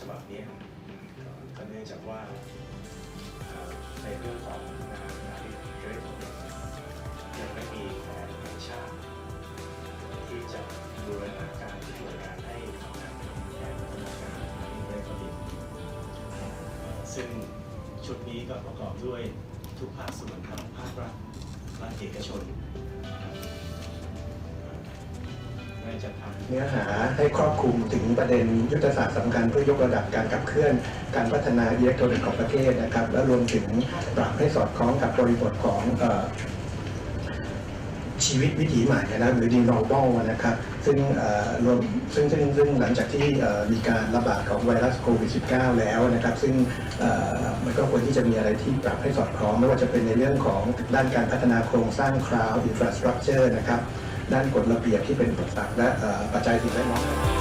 ฉบับนี้ก็เนื่องจากว่าในเรื่องของงานงานที่เกิดยังไม่มีแผนแห่ชาติ ที่จะบูรณาการหน่วยงานให้ทำงานแผนพัฒนาการนี้ได้พอดีซึ่งชุดนี้ก็ประกอบด้วยทุกภาคส่วนทั้งภาครัฐภาคเอกชน เนื้อหาให้ครอบคลุมถึงประเด็นยุทธศาสตร์สำคัญเพื่อยกระดับการขับเคลื่อน การพัฒนาอิเล็กทรอนิกส์ของประเทศนะครับ และรวมถึงปรับให้สอดคล้องกับบริบทของชีวิตวิถีใหม่นะหรือ new normal นะครับซึ่งรวมซึ่งซึ่งซึ่งหลังจากที่มีการระบาดของไวรัสโควิด -19 แล้วนะครับ ซึ่งมันก็ควรที่จะมีอะไรที่ปรับให้สอดคล้อง ไม่ว่าจะเป็นในเรื่องของด้านการพัฒนาโครงสร้าง cloud infrastructure นะครับ ด้านกฎระเบียบที่เป็นอุปสรรคและปัจจัยสิ่งแวดล้อม